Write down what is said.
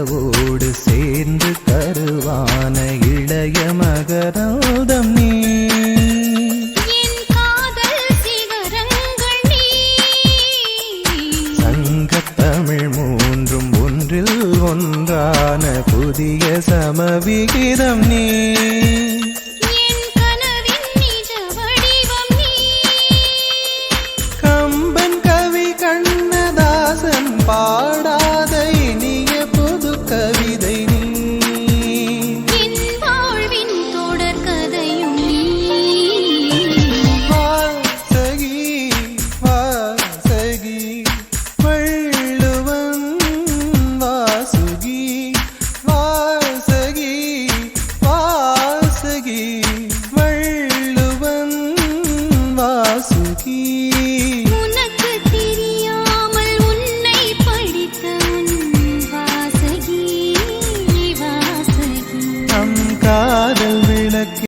நிலவோடு சேர்ந்து கருவான இளைய மகராதம் நீ. சங்கத்தமிழ் மூன்றும் ஒன்றில் ஒன்றான புதிய சமவிகிதம் நீ. கவிதை